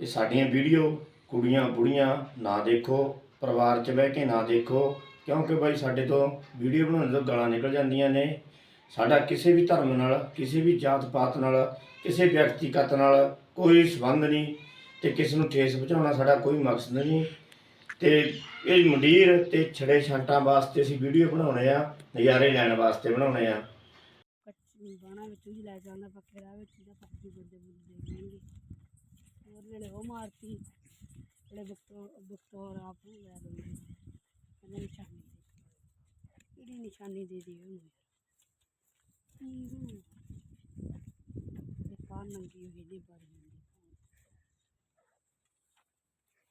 ਇਹ ਸਾਡੀਆਂ ਵੀਡੀਓ, ਕੁੜੀਆਂ ਬੁੜੀਆਂ, ਨਾ ਦੇਖੋ, ਪਰਿਵਾਰ 'ਚ ਬਹਿ ਕੇ ਨਾ ਦੇਖੋ, ਕਿਉਂਕਿ ਬਾਈ ਸਾਡੇ ਤੋਂ ਵੀਡੀਓ ਬਣਾਉਣ ਤੋਂ ਗਾਲਾਂ ਨਿਕਲ ਜਾਂਦੀਆਂ ਨੇ। ਸਾਡਾ ਕਿਸੇ ਵੀ ਧਰਮ ਨਾਲ, ਕਿਸੇ ਵੀ ਜਾਤ ਪਾਤ ਨਾਲ, ਕਿਸੇ ਵਿਅਕਤੀਗਤ ਨਾਲ ਕੋਈ ਸੰਬੰਧ ਨਹੀਂ ਤੇ ਕਿਸੇ ਨੂੰ ਠੇਸ ਪਹੁੰਚਾਉਣਾ ਸਾਡਾ ਕੋਈ ਮਕਸਦ ਨਹੀਂ। ਤੇ ਇਹ ਮੰਡੀਰ ਤੇ ਛੜੇ ਛਾਂਟਾਂ ਵਾਸਤੇ ਅਸੀਂ ਵੀਡੀਓ ਬਣਾਉਣੇ ਆ, ਨਜ਼ਾਰੇ ਲੈਣ ਵਾਸਤੇ ਬਣਾਉਣੇ ਆ। ਬਾਣਾ ਵਿੱਚੋਂ ਦੀ ਲੈ ਜਾਂਦਾ ਪੱਕੇ ਵਿੱਚ ਦਾ ਪੱਕੀ ਬੁੱਢੇ ਬੁੱਢੇ ਦੇਣਗੇ ਹੋਰ ਜਿਹੜੇ ਉਹ ਮਾਰਤੀ, ਜਿਹੜੇ ਬੁੱਤੋ ਬੁੱਤੋ ਆਪ ਨੂੰ ਲੈ ਦਿੰਦੇ ਨੇ। ਨਿਸ਼ਾਨੀ ਦੇ ਕਿਹੜੀ ਨਿਸ਼ਾਨੀ ਦੇ ਦੀ ਉਹਨੂੰ ਹੂੰ ਇਹ ਕਾਰ ਨੰਗੀ ਹੋਈ ਦੀ ਬਾਰੀ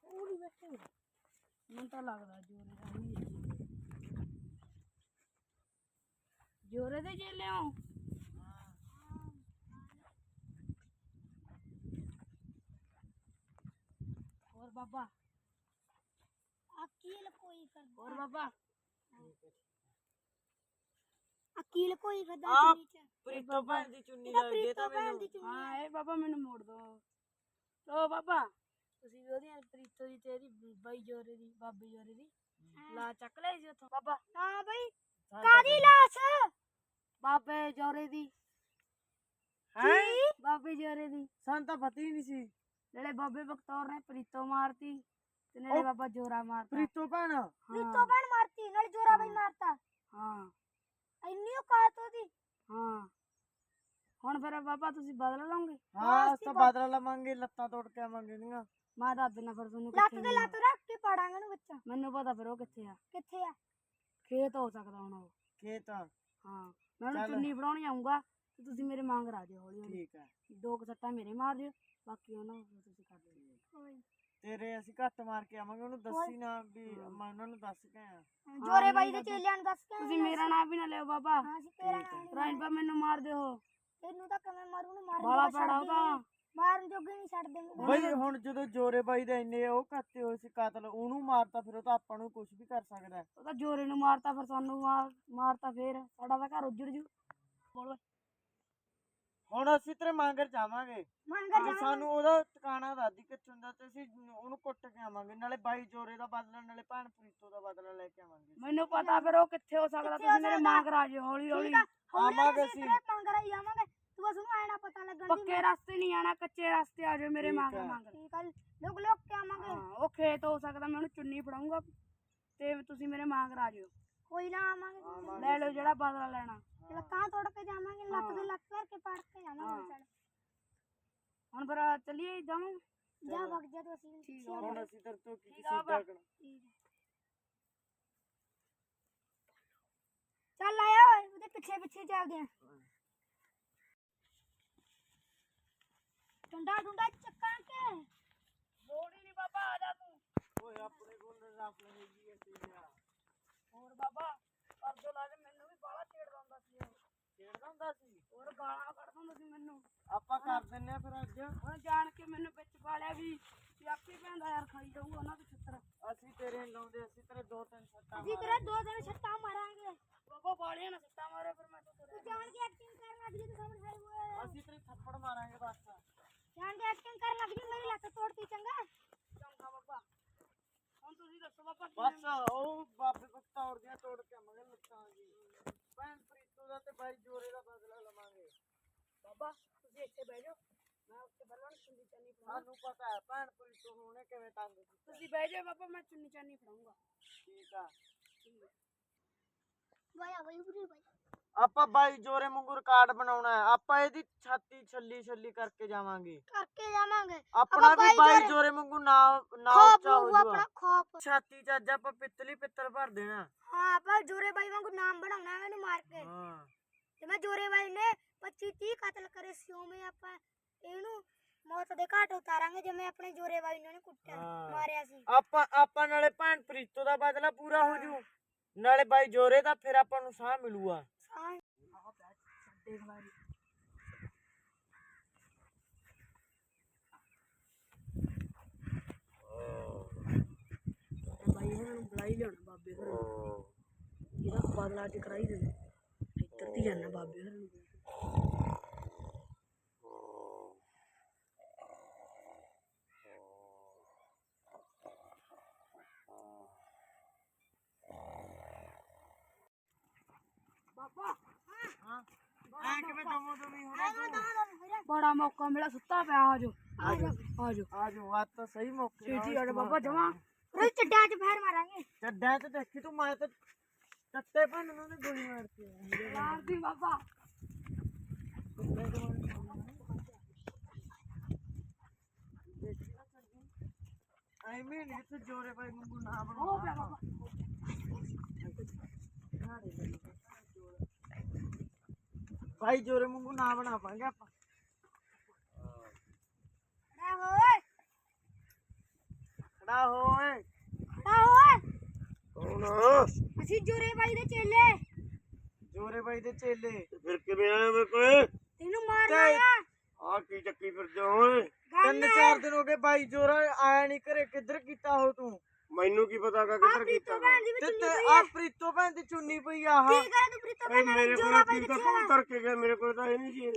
ਥੋੜੀ ਬੈਠੇ ਮੈਨੂੰ ਤਾਂ ਲੱਗਦਾ ਜੋਰੇ ਦਾ ਨਹੀਂ ਜੋਰੇ ਦੇ ਜੇ ਲਿਆਓ ਬਾਬਾ। ਅਕੀਲ ਕੋਈ ਕਰਦਾ ਹੋਰ ਬਾਬਾ। ਅਕੀਲ ਕੋਈ ਕਰਦਾ ਆਪ। ਚੁੰਨੀ ਚ। ਪ੍ਰੀਤੋ ਭੈਣ ਦੀ ਚੁੰਨੀ ਇਹਦਾ ਲੱਗ ਦੇ ਪ੍ਰੀਤੋ ਤਾਂ ਭੈਣ ਮੈਨੂੰ ਦੀ ਚੁੰਨੀ ਹਾਂ ਹੈ। ਇਹ ਬਾਬਾ ਮੈਨੂੰ ਮੋੜ ਦੋ। ਲੋ ਬਾਬਾ। ਤੁਸੀਂ ਵੀ ਉਹਦੀਆਂ ਪ੍ਰੀਤੋ ਦੀ ਤੇ ਇਹਦੀ ਬਾਈ ਜੋਰੇ ਦੀ ਬਾਬੀ ਜੋਰੇ ਦੀ ਲਾ ਚੱਕ ਲਈ ਸੀ ਉੱਥੋਂ। ਬਾਬਾ। ਹਾਂ ਬਈ ਹਾਂ ਕਾਦੀ ਲਾਸ਼? ਬਾਬੇ ਜੋਰੇ ਦੀ। ਹੈਂ? ਬਾਬੇ ਜੋਰੇ ਦੀ। ਸਾਨੂੰ ਤਾਂ ਪਤਾ ਹੀ ਨਹੀਂ ਸੀ। ਜਿਹੜੇ ਬਾਬੇ ਬਖਤੌਰ ਨੇ ਪ੍ਰੀਤੋ ਮਾਰਤੀ ਤੇ ਨਾਲੇ ਉਹ- ਬਾਬਾ ਜੋਰਾ ਮਾਰਤਾ। ਪ੍ਰੀਤੋ ਭੈਣ? ਪ੍ਰੀਤੋ ਭੈਣ ਮਾਰਤੀ ਨਾਲ ਜੋਰਾ ਬਈ ਮਾਰਤਾ। ਹਾਂ। ਇੰਨੀ ਔਕਾਤ ਉਹਦੀ। ਹਾਂ। ਹੁਣ ਫਿਰ ਬਾਬਾ ਤੁਸੀਂ ਬਦਲ ਲਓਗੇ? ਹਾਂ ਅਸੀਂ ਤਾਂ ਬਦਲਾ ਲਵਾਂਗੇ ਲੱਤਾਂ ਤੋੜ ਕੇ ਆਵਾਂਗੇ ਨੀਆਂ ਮੈਂ ਦੱਸ ਦਿਨਾ ਫਿਰ ਤੁਹਾਨੂੰ ਲੱਤ ਕਿੱਥੇ ਤੇ ਲੱਤ। ਰੱਖ ਕੇ ਪਾੜਾਂਗੇ ਨੂੰ ਬੱਚਾ ਮੈਨੂੰ ਪਤਾ ਫਿਰ ਉਹ ਕਿੱਥੇ ਆ। ਕਿੱਥੇ ਆ? ਖੇਤ ਹੋ ਸਕਦਾ ਹੁਣ ਉਹ। ਖੇਤ ਆ, ਹਾਂ। ਮੈਂ ਉਹਨੂੰ ਚੱਲ। ਚੁੰਨੀ ਫੜਾਉਣ ਜਾਊਂਗਾ। ਤੇ ਤੁਸੀਂ ਮੇਰੇ ਮੰਗ ਰਾ ਦਿਓ ਹੌਲੀ ਹੌਲੀ। ਠੀਕ ਹੈ ਦੋ ਕੁ ਸੱਟਾਂ ਮੇਰੇ ਮਾਰ ਦਿਓ ਬਾਕੀ ਉਹਨਾਂ ਨੂੰ ਤੁਸੀਂ ਕਰ ਦਿਓ। ਤੇਰੇ ਅਸੀਂ ਘੱਟ ਮਾਰ ਕੇ ਆਵਾਂਗੇ ਉਹਨੂੰ ਦੱਸੀ ਨਾ ਵੀ ਮੈਂ ਉਹਨਾਂ ਨੂੰ ਦੱਸ ਕੇ ਆਇਆ। ਜੋਰੇ ਬਾਈ ਦੇ ਚੇਲਿਆਂ ਨੂੰ ਦੱਸ ਕੇ ਤੁਸੀਂ ਮੇਰਾ ਨਾਮ ਵੀ ਨਾ ਲਿਓ ਬਾਬਾ। ਹਾਂ ਅਸੀਂ ਤੇਰਾ ਰਾਈਨ ਪਾ ਮੈਨੂੰ ਮਾਰ ਦਿਓ। ਤੈਨੂੰ ਤਾਂ ਕਿਵੇਂ ਮਾਰੂ ਨੂੰ ਮਾਰਨ ਬਾਲਾ ਪੜਾ ਉਹਦਾ। ਮਾਰਨ ਜੋਗੇ ਨਹੀਂ ਛੱਡ ਦੇਂਗੇ ਬਈ ਹੁਣ ਜਦੋਂ ਜੋਰੇ ਬਾਈ ਦੇ ਇੰਨੇ ਉਹ ਕਰਤੇ ਹੋਏ ਸੀ ਕਾਤਲ ਉਹਨੂੰ ਮਾਰਤਾ ਫਿਰ ਉਹ ਤਾਂ ਆਪਾਂ ਨੂੰ ਕੁਝ ਵੀ ਕਰ ਸਕਦਾ। ਉਹ ਤਾਂ ਜੋਰੇ ਨੂੰ ਮਾਰਤਾ ਫਿਰ ਸਾਨੂੰ ਮਾਰ ਮਾਰਤਾ ਫੇਰ। ਸਾਡਾ ਤਾਂ ਘਰ ਉੱਜੜ ਜੂ। ਬੋਲੋ ਹੁਣ ਅਸੀਂ ਤੇਰੇ ਮੰਗਰ ਜਾਵਾਂਗੇ। ਮੰਗਰ ਸਾਨੂੰ ਉਹਦਾ ਟਿਕਾਣਾ ਦਾਦੀ ਕਿੱਥੇ ਹੁੰਦਾ ਤੇ ਅਸੀਂ ਉਹਨੂੰ ਕੁੱਟ ਕੇ ਆਵਾਂਗੇ ਨਾਲੇ ਬਾਈ ਜੋਰੇ ਦਾ ਬਦਲਾ ਨਾਲੇ ਭੈਣ ਪ੍ਰੀਤੋ ਦਾ ਬਦਲਾ ਲੈ ਕੇ ਆਵਾਂਗੇ। ਮੈਨੂੰ ਪਤਾ ਫਿਰ ਉਹ ਕਿੱਥੇ ਹੋ ਸਕਦਾ ਕਿੱਥੇ ਹੋ ਤੁਸੀਂ ਮੇਰੇ ਸਕਦਾ? ਮੰਗ ਰਾ ਜਿਓ ਹੌਲੀ ਹੌਲੀ। ਠੀਕ ਆ ਹੌਲੀ ਆਵਾਂਗੇ ਅਸੀਂ। ਤੇਰੇ ਮੰਗਰ ਆਈ ਆਵਾਂਗੇ ਤੂੰ ਬਸ ਉਹਨੂੰ ਪਤਾ ਲੱਗਣ ਦੀ ਪੱਕੇ ਰਸਤੇ ਨਹੀਂ ਆਣਾ ਕੱਚੇ ਰਸਤੇ ਆ ਜਾਓ ਮੇਰੇ ਠੀਕ ਮੰਗ ਆ। ਮੰਗ ਠੀਕ ਆ ਲੋਕ ਲੋਕ ਕੇ ਆਵਾਂਗੇ। ਹਾਂ ਉਹ ਖੇਤ ਹੋ ਸਕਦਾ ਮੈਂ ਉਹਨੂੰ ਚੁੰਨੀ ਫੜਾਉਂਗਾ ਤੇ ਤੁਸੀਂ ਮੇਰੇ ਮੰਗ ਰਾ ਜਿਓ। ਕੋਈ ਨਾ ਆਵਾਂਗੇ ਆਵਾਂਗੇ। ਲੈ ਲਓ ਜਿਹੜਾ ਬਦਲਾ ਲੈਣਾ ਲੱਤਾਂ ਤੋੜ ਕੇ ਜਾਵਾਂਗੇ ਲੱਤ ਦੇ ਹਾਂ। ਲੱਤ ਕਰਕੇ ਪਾੜ ਕੇ ਜਾਵਾਂਗੇ ਹਾਂ। ਚੱਲ ਹੁਣ ਫਿਰ ਚੱਲੀਏ ਜਾਵਾਂ ਜਾ ਵਗ ਜਾ ਤੂੰ ਅਸੀਂ ਠੀਕ ਆ। ਹੁਣ ਅਸੀਂ ਤੇਰੇ ਤੋਂ ਕੀ ਠੀਕ ਆ ਬਾਬਾ। ਸਿੱਧਾ ਕਰਨਾ ਠੀਕ ਆ। ਚੱਲ ਆਇਆ ਓਏ ਉਹਦੇ ਪਿੱਛੇ ਪਿੱਛੇ ਚੱਲਦੇ ਆ ਡੰਡਾ ਡੁੰਡਾ ਚੱਕਾਂ ਕੇ ਲੋੜ ਹੀ ਨਹੀਂ ਬਾਬਾ ਆ ਜਾ ਤੂੰ ਓਏ ਆਪਣੇ ਕੋਲ ਰੱਖ ਲੈ ਜੀ ਅਸੀਂ ਯਾਰ ਹੋਰ ਬਾਬਾ ਪਰ ਜੋ ਲਾਜ ਮੈਨੂੰ ਵੀ ਬਾਲਾ ਛੇੜਦਾ ਹੁੰਦਾ ਸੀ ਉਹ। ਖੇਡਦਾ ਹੁੰਦਾ ਸੀ? ਹੋਰ ਗਾਲਾਂ ਕੱਢਦਾ ਹੁੰਦਾ ਸੀ ਮੈਨੂੰ। ਆਪਾਂ ਕਰ ਦਿੰਨੇ ਆ ਫਿਰ ਅੱਜ। ਹੁਣ ਜਾਣ ਕੇ ਮੈਨੂੰ ਵਿੱਚ ਪਾ ਲਿਆ ਵੀ ਵੀ ਆਪੇ ਭੈਂਦਾ ਯਾਰ ਖਾਈ ਜਾਊਗਾ ਉਹਨਾਂ ਦੇ ਛਿੱਤਰ। ਅਸੀਂ ਤੇਰੇ ਨੀ ਲਾਉਂਦੇ ਅਸੀਂ ਤੇਰੇ ਦੋ ਤਿੰਨ ਸੱਟਾਂ ਅਸੀਂ ਤੇਰੇ ਦੋ ਦਿਨ ਛੱਟਾਂ ਮਾਰਾਂਗੇ। ਬਾਬਾ ਬਾਲੀਆਂ ਨਾ ਸੱਟਾਂ ਮਾਰੇ ਫਿਰ ਮੈਂ ਤਾਂ ਤੂੰ ਤੁਰਿਆ ਜਾਣ ਕੇ ਐਕਟਿੰਗ ਕਰਨ ਲੱਗ ਜੀ ਤੂੰ ਸਮਝ ਆਈ ਹੋਏ। ਅਸੀਂ ਤੇਰੇ ਥੱਪੜ ਮਾਰਾਂਗੇ ਬਸ। ਜਾਣ ਕੇ ਐਕਟਿੰਗ ਕਰਨ ਲੱਗ ਜੀ ਮੇਰੀ ਲੱਤ ਤੋੜਤੀ ਚੰਗਾ। ਚੰਗਾ ਬਾਬਾ ਹੁਣ ਤੁਸੀਂ ਦੱਸੋ ਬਾਬਾ ਕੀ ਬਸ ਉਹ ਬਾਬੇ ਬਖਤੌਰ ਦੀਆਂ ਤੋੜ ਕੇ ਆਵਾਂਗੇ ਲੱਤਾਂ ਜੀ ਭੈਣ ਪ੍ਰੀਤੋ ਦਾ ਤੇ ਬਾਈ ਜੋਰੇ ਦਾ ਬਦਲਾ ਲਵਾਂਗੇ ਬਾਬਾ ਤੁਸੀਂ ਇੱਥੇ ਬਹਿ ਜਾਓ ਮੈਂ ਉੱਥੇ ਬੱਲਾਂ ਨੂੰ ਚੁੰਨੀ ਚਾਨੀ ਫੜਾਉਂਗਾ ਸਾਨੂੰ ਪਤਾ ਹੈ ਭੈਣ ਪ੍ਰੀਤੋ ਨੂੰ ਉਹਨੇ ਕਿਵੇਂ ਤੰਗ ਕੀਤਾ ਤੁਸੀਂ ਬਹਿ ਜਾਓ ਬਾਬਾ ਮੈਂ ਚੁੰਨੀ ਚਾਨੀ ਫੜਾਉਂਗਾ ਠੀਕ ਆ ਵਾਇਆ ਵਈ ਬੁਰੀ ਬਾਈ ਆਪਾਂ ਬਾਈ ਜੋਰੇ ਵਾਂਗੂ ਰਿਕਾਰਡ ਬਣਾਉਣਾ ਹੈ ਆਪਾਂ ਇਹਦੀ ਛਾਤੀ ਛੱਲੀ ਛੱਲੀ ਕਰਕੇ ਜਾਵਾਂਗੇ। ਕਰਕੇ ਜਾਵਾਂਗੇ। ਆਪਣਾ ਵੀ ਬਾਈ ਜੋਰੇ- ਵਾਂਗੂ ਨਾਮ ਨਾਮ ਖੋਪ ਉੱਚਾ ਹੋ ਆਪਣਾ ਖੋਪ। ਛਾਤੀ ਚ ਅੱਜ ਆਪਾਂ ਪਿੱਤਲੀ ਪਿੱਤਲ ਭਰ ਦੇਣਾ। ਹਾਂ ਆਪਾਂ ਜੋਰੇ ਬਾਈ ਵਾਂਗੂ ਨਾਮ ਬਣਾਉਣਾ ਹੈ ਇਹਨੂੰ ਮਾਰ ਕੇ। ਹਾਂ। ਜਿਵੇਂ ਜੋਰੇ ਬਾਈ ਨੇ 25 30 ਕਤਲ ਕਰੇ ਸੀ ਉਵੇਂ ਆਪਾਂ। ਇਹਨੂੰ ਮੌਤ ਦੇ ਘਾਟ ਉਤਾਰਾਂਗੇ ਜਿਵੇਂ ਆਪਣੇ ਜੋਰੇ ਬਾਈ ਨੇ ਕੁੱਟਿਆ। ਮਾਰਿਆ ਸੀ। ਆਪਾਂ ਆਪਾਂ ਨਾਲੇ ਭੈਣ ਪ੍ਰੀਤੋ ਦਾ ਬਦਲਾ ਪੂਰਾ ਹੋ। ਜੂ। ਨਾਲੇ ਬਾਈ ਜੋਰੇ ਦਾ ਫਿਰ ਆਪਾਂ ਨੂੰ ਸਾਹ ਮਿਲੂਗਾ। ਹਾਂ ਦੇਖ ਲਾਂਗੇ ਬਾਈ ਇਹਨਾਂ ਨੂੰ ਬੁਲਾਈ ਹੀ ਲਿਆਉਣਾ ਬਾਬੇ ਘਰ ਨੂੰ। ਇਹਦਾ ਬਦਲਾ ਅੱਜ ਕਰਾਈ ਦੇਣਾ। ਇੱਧਰ ਦੀ ਜਾਣਾ ਬਾਬੇ ਘਰ ਨੂੰ। ਦਵੀਂ ਹੁਣ ਬੜਾ ਮੌਕਾ ਮਿਲਿਆ ਸੁੱਤਾ ਪਿਆ ਆ ਜਾਓ ਆ ਜਾਓ ਆ ਜਾਓ ਆ ਜੋ ਆ ਤਾਂ ਸਹੀ ਮੌਕੇ ਨਾਲ ਛੇਤੀ ਆ ਜਾ ਬਾਬਾ ਜਮਾ ਰੋਜ਼ ਚੱਡਿਆਂ 'ਚ ਫੇਰ ਮਾਰਾਂਗੇ ਚੱਡਾਂ ਤੇ ਦੇਖੀ ਤੂੰ ਮੈਂ ਤਾਂ ਚੱਟੇ ਭੰਨ ਨੂੰ ਨੇ ਗੋਲੀ ਮਾਰਤੀ ਆ। ਮਾਰਦੀ ਬਾਬਾ ਐਵੇਂ ਨਹੀਂ ਤੇ ਜੋਰੇ ਭਾਈ ਜੋਰੇ ਵਾਂਗੂ ਨਾ ਬਣਾ ਪਾਂਗੇ ਆਪਾਂ। ਖੜਾ ਹੋਏ। ਖੜਾ ਹੋਏ। ਖੜਾ ਹੋਏ। ਕੌਣ ਅਸੀਂ ਜੋਰੇ ਬਾਈ ਦੇ ਚੇਲੇ। ਜੋਰੇ ਭਾਈ ਦੇ ਚੇਲੇ। ਫਿਰ ਕਿਵੇਂ ਆਇਆ ਵੇ ਕੋਈ ਤੈਨੂੰ ਮਾਰਨਾ ਆ ਆ ਕੀ ਚੱਕੀ ਫਿਰਦੇ ਓਏ? ਤਿੰਨ ਚਾਰ ਦਿਨ ਹੋ ਗਏ ਭਾਈ ਜੋਰਾ ਆਇਆ ਨਹੀਂ ਘਰੇ। ਕਿੱਧਰ ਕੀਤਾ ਹੋ ਤੂੰ? ਮੈਨੂੰ ਕੀ ਪਤਾ ਕਾ ਆ ਕਿੱਧਰ ਕੀਤਾ ਭੈਣ ਦੀ ਵੀ ਤੇ ਚੁੰਨੀ ਤੇ ਪਈ ਆ ਆ। ਪ੍ਰੀਤੋ ਭੈਣ ਦੀ ਚੁੰਨੀ ਪਈ ਆ ਆਹ। ਕੀ ਕਰੇ ਤੂੰ ਪ੍ਰੀਤੋ ਭੈਣ ਮੇਰੇ ਕੋਲ ਜੋਰਾ ਬਾਈ ਦੇ ਤਾਂ ਕਰਕੇ ਗਿਆ ਮੇਰੇ ਕੋਲ ਤਾਂ ਇਹ ਨਹੀਂ ਸੀ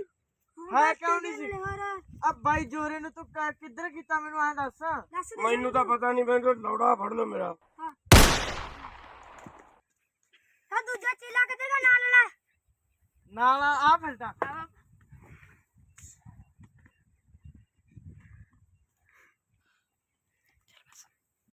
ਹੈ ਕਿਉਂ ਨਹੀਂ ਸੀ? ਹੋਰ? ਆ ਭਾਈ ਜੋਰੇ ਨੂੰ ਤੂੰ ਕ- ਕਿੱਧਰ ਕੀਤਾ ਮੈਨੂੰ ਐਂ ਦੱਸ? ਦੱਸ ਦੇ ਮੈਨੂੰ ਤਾਂ ਪਤਾ ਨਹੀਂ ਮੈਨੂੰ ਲੌੜਾ ਫੜ ਲਓ ਮੇਰਾ। ਆ ਦੂਜਾ ਚੇਲਾ ਕਿੱਧਰ ਦਾ ਨਾਲ ਵਾਲਾ। ਨਾਲ ਆ ਫਿਰਦਾ ਆ